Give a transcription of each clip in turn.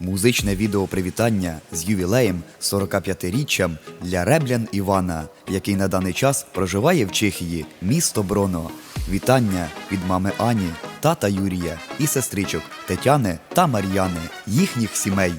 Музичне відео привітання з ювілеєм 45-річчям для Реблян Івана, який на даний час проживає в Чехії, місто Броно. Вітання від мами Ані, тата Юрія і сестричок Тетяни та Мар'яни, їхніх сімей.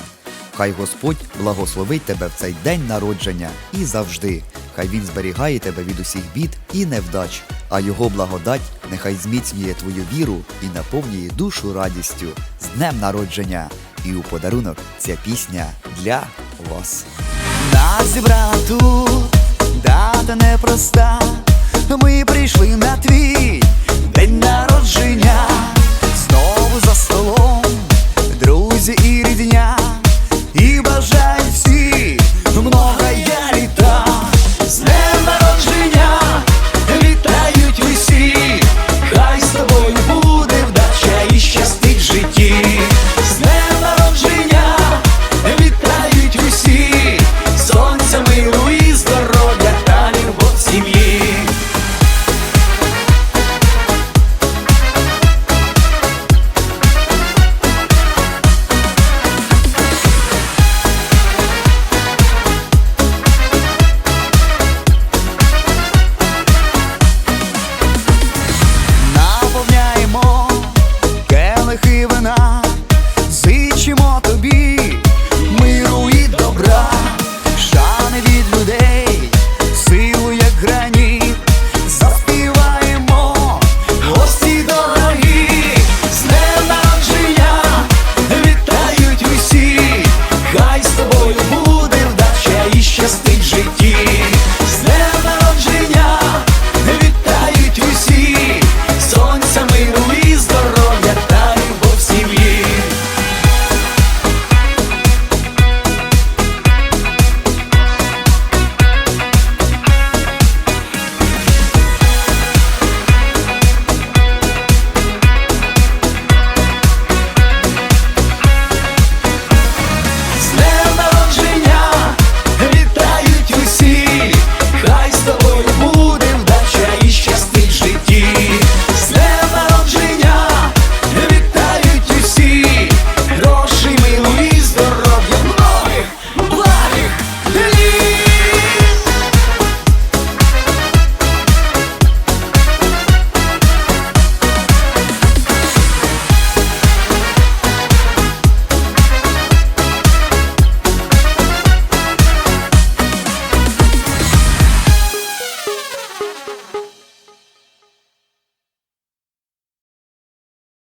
Хай Господь благословить тебе в цей день народження і завжди. Хай Він зберігає тебе від усіх бід і невдач, а його благодать нехай зміцнює твою віру і наповнює душу радістю з днем народження. І у подарунок ця пісня для вас. Нас зібрала тут дата непроста. Ми прийшли на твій